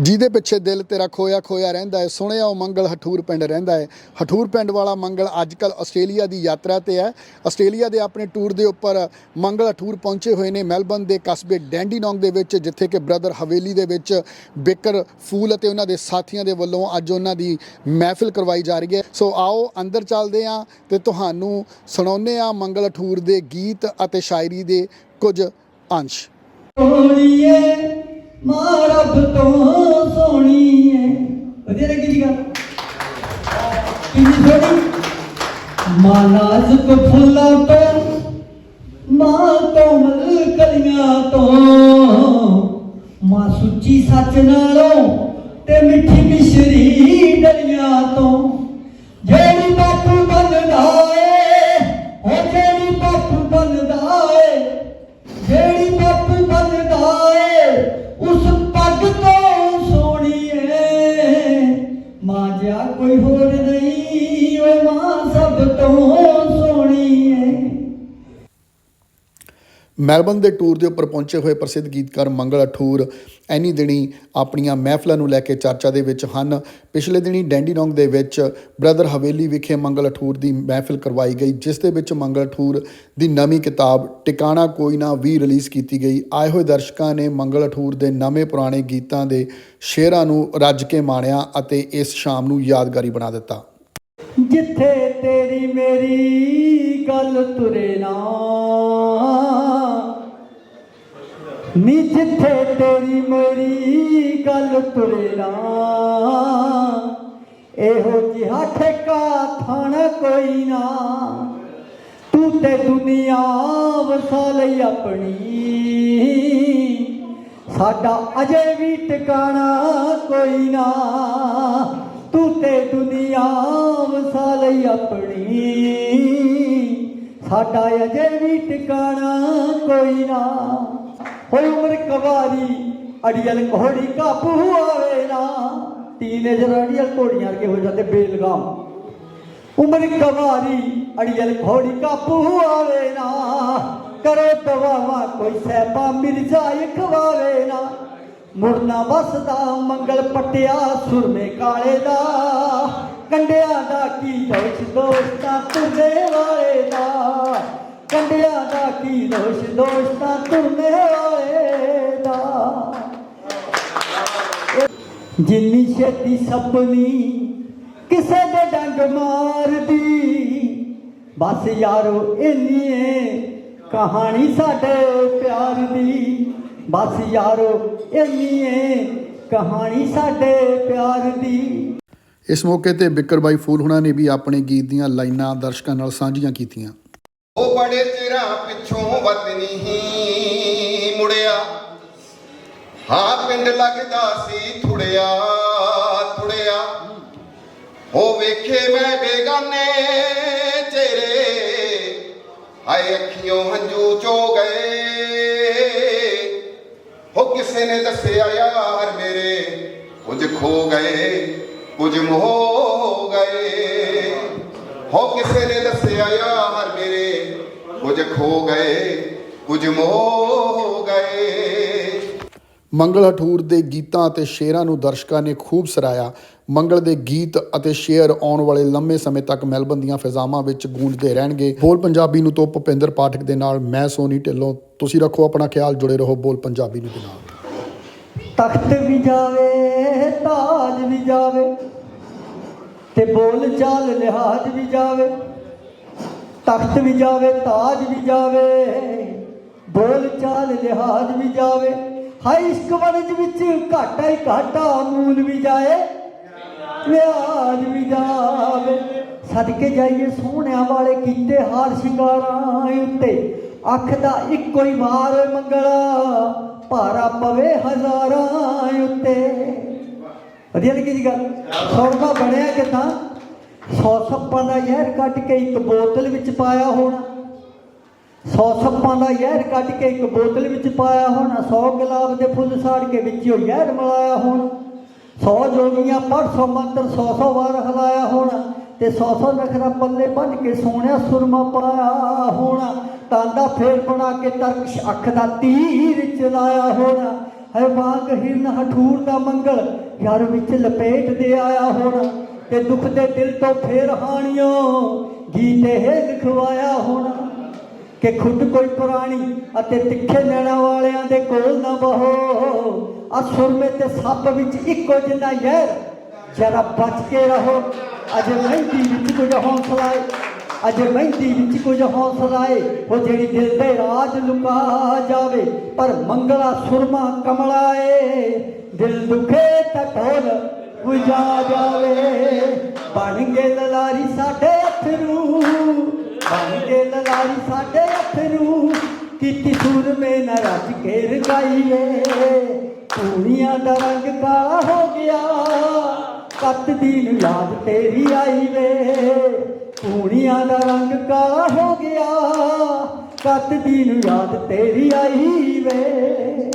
ਜਿਹਦੇ ਪਿੱਛੇ ਦਿਲ ਤੇਰਾ ਖੋਇਆ ਖੋਇਆ ਰਹਿੰਦਾ ਹੈ, ਸੁਣਿਆ ਉਹ ਮੰਗਲ ਹਠੂਰ ਪਿੰਡ ਰਹਿੰਦਾ ਹੈ। ਹਠੂਰ ਪਿੰਡ ਵਾਲਾ ਮੰਗਲ ਅੱਜਕੱਲ ਆਸਟ੍ਰੇਲੀਆ ਦੀ ਯਾਤਰਾ ਤੇ ਹੈ। ਆਸਟ੍ਰੇਲੀਆ ਦੇ ਆਪਣੇ ਟੂਰ ਦੇ ਉੱਪਰ ਮੰਗਲ ਹਠੂਰ ਪਹੁੰਚੇ ਹੋਏ ਨੇ ਮੈਲਬਨ ਦੇ ਕਸਬੇ ਡੈਂਡੀਨੌਂਗ ਦੇ ਵਿੱਚ, ਜਿੱਥੇ ਕਿ ਬ੍ਰਦਰ ਹਵੇਲੀ ਦੇ ਵਿੱਚ ਬਿਕਰ ਫੂਲ ਅਤੇ ਉਹਨਾਂ ਦੇ ਸਾਥੀਆਂ ਦੇ ਵੱਲੋਂ ਅੱਜ ਉਹਨਾਂ ਦੀ ਮਹਿਫਿਲ ਕਰਵਾਈ ਜਾ ਰਹੀ ਹੈ। ਸੋ ਆਓ ਅੰਦਰ ਚੱਲਦੇ ਹਾਂ ਤੇ ਤੁਹਾਨੂੰ ਸੁਣਾਉਂਦੇ ਹਾਂ ਮੰਗਲ ਹਠੂਰ ਦੇ ਗੀਤ ਅਤੇ ਸ਼ਾਇਰੀ ਦੇ ਕੁਝ ਅੰਸ਼। ਸੋਣੀਏ ਮਾਂ ਰੱਬ ਤੋਂ ਸੋਣੀਏ ਵਧੀਆ ਲੱਗੀ ਜੀ ਗੱਲ? ਕਿੰਨੀ ਸੋਹਣੀ? ਮਾਂ ਨਾਜ਼ੁਕ ਫੁੱਲਾਂ ਤੋਂ, ਮਾਂ ਕੋਮਲ ਕਲੀਆਂ ਤੋਂ। ਮਾਂ ਸੁੱਚੀ ਸੱਚ ਨਾਲੋਂ ਤੇ ਮਿੱਠੀ ਮਿਸ਼ਰੀ ਡਲੀਆਂ ਤੋਂ। ਮੈਲਬਨ ਦੇ ਟੂਰ ਦੇ ਉੱਪਰ ਪਹੁੰਚੇ ਹੋਏ ਪ੍ਰਸਿੱਧ ਗੀਤਕਾਰ ਮੰਗਲ ਅਠੂਰ ਐਨੀ ਦਿਨੀ ਆਪਣੀਆਂ ਮਹਿਫਲਾਂ ਨੂੰ ਲੈ ਕੇ ਚਰਚਾ ਦੇ ਵਿੱਚ ਹਨ। ਪਿਛਲੇ ਦਿਨੀ ਡੈਂਡੀਨੌਂਗ ਦੇ ਵਿੱਚ ਬ੍ਰਦਰ ਹਵੇਲੀ ਵਿਖੇ ਮੰਗਲ ਅਠੂਰ ਦੀ ਮਹਿਫਿਲ ਕਰਵਾਈ ਗਈ, ਜਿਸ ਦੇ ਵਿੱਚ ਮੰਗਲ ਅਠੂਰ ਦੀ ਨਵੀਂ ਕਿਤਾਬ ਟਿਕਾਣਾ ਕੋਈ ਨਾ ਵੀ ਰਿਲੀਜ਼ ਕੀਤੀ ਗਈ। ਆਏ ਹੋਏ ਦਰਸ਼ਕਾਂ ਨੇ ਮੰਗਲ ਅਠੂਰ ਦੇ ਨਵੇਂ ਪੁਰਾਣੇ ਗੀਤਾਂ ਦੇ ਸ਼ੇਰਾਂ ਨੂੰ ਰੱਜ ਕੇ ਮਾਣਿਆ ਅਤੇ ਇਸ ਸ਼ਾਮ ਨੂੰ ਯਾਦਗਾਰੀ ਬਣਾ ਦਿੱਤਾ। ਜਿੱਥੇ ਤੇਰੀ ਮੇਰੀ ਗੱਲ ਤੁਰੇ ਨਾ। ਨੀ ਜਿੱਥੇ ਤੇਰੀ ਮੇਰੀ ਗੱਲ ਤੁਰੇ ਨਾ। ਇਹੋ ਜਿਹਾ ਠੇਕਾ ਥਣ ਕੋਈ ਨਾ। ਤੂੰ ਤੇ ਦੁਨੀਆ ਵਸਾ ਲਈ ਆਪਣੀ। ਸਾਡਾ ਅਜੇ ਵੀ ਟਿਕਾਣਾ ਕੋਈ ਨਾ। ਤੂੰ ਤੇ ਦੁਨੀਆ ਵਸਾ ਲਈ ਆਪਣੀ। ਸਾਡਾ ਅਜੇ ਵੀ ਟਿਕਾਣਾ ਕੋਈ ਨਾ। ਹੋਈ ਉਮਰ ਕਵਾਰੀ, ਅੜੀਅਲ ਕੋਹੜੀ ਕਾਬੂ ਆਵੇ ਨਾ। ਟੀਨੇਜਰ ਅੜੀਅਲ ਘੋੜੀਆਂ ਵਰਗੇ ਹੋ ਜਾਂਦੇ ਬੇਲਗਾਮ। ਉਮਰ ਕਵਾਰੀ, ਅੜੀਅਲ ਘੋੜੀ ਕਾਬੂ ਆਵੇ ਨਾ। ਕਰੋ ਦਵਾਵਾ, ਕੋਈ ਸਹਿਬਾ ਮਿਰਜ਼ਾ ਖਵਾਵੇ ਨਾ। ਮੁਰਨਾ ਵਸਦਾ, ਮੰਗਲ ਪਟਿਆ, ਸੁਰਮੇ ਕਾਲੇ ਦਾ। ਕੰਡਿਆਂ ਦਾ ਕੀ ਦੋਸ਼ ਦੋਸਤਾਂ ਤੁਰਨੇ ਵਾਲੇ ਦਾ। ਕੰਡਿਆਂ ਦਾ ਕੀ ਦੋਸ਼ ਦੋਸਤਾਂ ਤੁਰਨੇ ਵਾਲੇ ਦਾ। ਜਿੰਨੀ ਛੇਤੀ ਸਪਨੀ ਕਿਸੇ ਦੇ ਡੰਗ ਮਾਰਦੀ, ਬਸ ਯਾਰੋ ਇੰਨੀਏ ਕਹਾਣੀ ਸਾਡੇ ਪਿਆਰ ਦੀ। ਬਸ ਯਾਰੋ ਇੰਨੀਏ ਕਹਾਣੀ ਸਾਡੇ ਪਿਆਰ ਦੀ। ਇਸ ਮੌਕੇ ਤੇ ਬਿੱਕਰ ਬਾਈ ਫੂਲ ਹੁਣਾਂ ਨੇ ਵੀ ਆਪਣੇ ਗੀਤ ਦੀਆਂ ਲਾਈਨਾਂ ਦਰਸ਼ਕਾਂ ਨਾਲ ਸਾਂਝੀਆਂ ਕੀਤੀਆਂ। ਉਹ ਬੜੇ ਚਿਰਾਂ ਪਿੱਛੋਂ ਵਤਨੀ ਹੀ ਮੁੜਿਆ। ਹਾਂ, ਪਿੰਡ ਲੱਗਦਾ ਸੀ ਥੁੜਿਆ ਥੁੜਿਆ। ਉਹ ਵੇਖੇ ਮੈਂ ਬੇਗਾਨੇ ਚਿਹਰੇ। ਹਾਏ ਅੱਖੀਆਂ ਹੰਝੂ ਚੋ ਗਏ। ਹੋ ਕਿਸੇ ਨੇ ਦੱਸਿਆ, ਯਾਰ ਮੇਰੇ ਕੁਝ ਖੋ ਗਏ। ਕੁਝ ਮੋਹ ਗਏ। ਹੋ ਕਿਸੇ ਨੇ ਦੱਸਿਆ ਯਾਰ ਮੇਰੇ ਕੁਝ ਖੋ ਗਏ, ਕੁਝ ਮੋਹ ਗਏ। ਮੰਗਲ ਹਠੂਰ ਦੇ ਗੀਤਾਂ ਅਤੇ ਸ਼ੇਰਾਂ ਨੂੰ ਦਰਸ਼ਕਾਂ ਨੇ ਖੂਬ ਸਰਾਇਆ ਮੰਗਲ ਦੇ ਗੀਤ ਅਤੇ ਸ਼ੇਅਰ ਆਉਣ ਵਾਲੇ ਲੰਮੇ ਸਮੇਂ ਤੱਕ ਮੈਲਬਨ ਦੀਆਂ ਫਿਜ਼ਾਵਾਂ ਵਿੱਚ ਗੂੰਜਦੇ ਰਹਿਣਗੇ। ਬੋਲ ਪੰਜਾਬੀ ਨੂੰ ਤੋਂ ਭੁਪਿੰਦਰ ਪਾਠਕ ਦੇ ਨਾਲ ਮੈਂ ਸੋਨੀ ਢਿੱਲੋਂ। ਤੁਸੀਂ ਰੱਖੋ ਆਪਣਾ ਖਿਆਲ, ਜੁੜੇ ਰਹੋ ਬੋਲ ਪੰਜਾਬੀ ਨੂੰ ਦੇ ਨਾਲ। ਤਖਤ ਵੀ ਜਾਵੇ, ਤਾਜ ਵੀ ਜਾਵੇ ਤੇ ਬੋਲ ਚਾਲ ਲਿਹਾਜ਼ ਵੀ ਜਾਵੇ। ਤਖਤ ਵੀ ਜਾਵੇ, ਤਾਜ ਵੀ ਜਾਵੇ, ਬੋਲ ਚਾਲ ਲਿਹਾਜ਼ ਵੀ ਜਾਵੇ। ਹਾਈ ਇਸ਼ਕ ਵਰਜ ਵਿੱਚ ਘਾਟਾ ਹੀ ਘਾਟਾ ਮੂਲ ਵੀ ਜਾਏ, ਵਿਆਜ ਵੀ ਜਾਵੇ। ਸਦਕੇ ਜਾਈਏ ਸੋਹਣਿਆਂ ਵਾਲੇ ਕੀਤੇ ਹਾਰ ਸ਼ਿੰਗਾਰਾਂ ਉੱਤੇ, ਅੱਖ ਦਾ ਇੱਕੋ ਹੀ ਮਾਰ ਮੰਗਲਾ। ਭਾਰਾ ਪਵੇ ਹਜ਼ਾਰਾਂ ਉੱਤੇ। ਵਧੀਆ ਲੱਗੀ ਜੀ ਗੱਲ? ਸੌਰਮਾ ਬਣਿਆ ਕਿਦਾਂ? ਸੌ ਸੱਪਾਂ ਦਾ ਜ਼ਹਿਰ ਕੱਢ ਕੇ ਇੱਕ ਬੋਤਲ ਵਿੱਚ ਪਾਇਆ ਹੋਣਾ। ਸੌ ਸੱਪਾਂ ਦਾ ਜ਼ਹਿਰ ਕੱਢ ਕੇ ਇੱਕ ਬੋਤਲ ਵਿੱਚ ਪਾਇਆ ਹੋਣਾ। ਸੌ ਗੁਲਾਬ ਦੇ ਫੁੱਲ ਸਾੜ ਕੇ ਵਿੱਚੋਂ ਜ਼ਹਿਰ ਮਿਲਾਇਆ ਹੋਣਾ। ਸੌ ਜੋਗੀਆਂ ਪੜ੍ਹ, ਸੌ ਮੰਤਰ, ਸੌ ਸੌ ਵਾਰ ਹਲਾਇਆ ਹੋਣਾ। ਤੇ ਸੌ ਸੌ ਨਖਰਾ ਪੱਲੇ ਬੰਨ ਕੇ ਸੋਹਣਿਆ ਸੁਰਮਾ ਪਾਇਆ ਹੋਣਾ। ਤਾਂਦਾ ਫੇਰ ਬਣਾ ਕੇ ਤਰਕਸ਼ ਅੱਖ ਦਾ ਤੀਰ ਚਲਾਇਆ ਹੋਣਾ। ਹੈ ਵਾਂਗ ਹਿਰਨ ਹਠੂਰ ਦਾ ਮੰਗਲ ਯਾਰ ਵਿੱਚ ਲਪੇਟ ਦੇ ਆਇਆ ਹੋਣਾ। ਤੇ ਦੁੱਖ ਦੇ ਦਿਲ ਤੋਂ ਫੇਰ ਹਾਣੀਓ, ਗੀਤ ਇਹ ਲਿਖਵਾਇਆ ਹੋਣਾ। ਕਿ ਖੁਦ ਕੋਈ ਪੁਰਾਣੀ ਅਤੇ ਤਿੱਖੇ ਨੈਣਾ ਵਾਲਿਆਂ ਦੇ ਕੋਲ ਨਾ ਬਹੋ। ਆ ਤੇ ਸੱਪ ਵਿੱਚ ਇੱਕੋ ਜਿੰਨਾ ਯਾਰ ਜਰਾ ਬਚ ਕੇ ਰਹੋ। ਅਜੇ ਮਹਿੰਦੀ ਵਿੱਚ ਕੁਝ ਹੌਸਲਾ ਏ ਅਜੇ ਮਹਿੰਦੀ ਵਿੱਚ ਕੁਝ ਹੌਸਲਾ ਏ, ਉਹ ਜਿਹੜੀ ਦਿਲ ਦੇ ਰਾਜ ਲੁਕਾ ਜਾਵੇ, ਪਰ ਮੰਗਲਾ ਸੁਰਮਾ ਕਮਲਾ ਏ। ਦਿਲ ਦੁਖੇ ਤਾਂ ਢੋਲ ਬੁਝਾ ਜਾਵੇ। ਬਣ ਗਏ ਲਲਾਰੀ ਸਾਡੇ ਅਥਰੂ ਬਣ ਗਏ ਲਲਾਰੀ ਸਾਡੇ ਅਥਰੂ ਕੀਤੀ ਸੂਰਮੇ ਨਾ ਰੱਜ ਕੇ ਰਗਾਈਏ ਪੂਣੀਆਂ ਦਾ ਰੰਗ ਕਾਲਾ ਹੋ ਗਿਆ ਕੱਤ ਦੀ ਨੂੰ ਯਾਦ ਤੇਰੀ ਆਈ ਵੇ। ਪੂਣੀਆਂ ਦਾ ਰੰਗ ਕਾਲਾ ਹੋ ਗਿਆ। ਕੱਤ ਦੀ ਨੂੰ ਯਾਦ ਤੇਰੀ ਆਈ ਵੇ।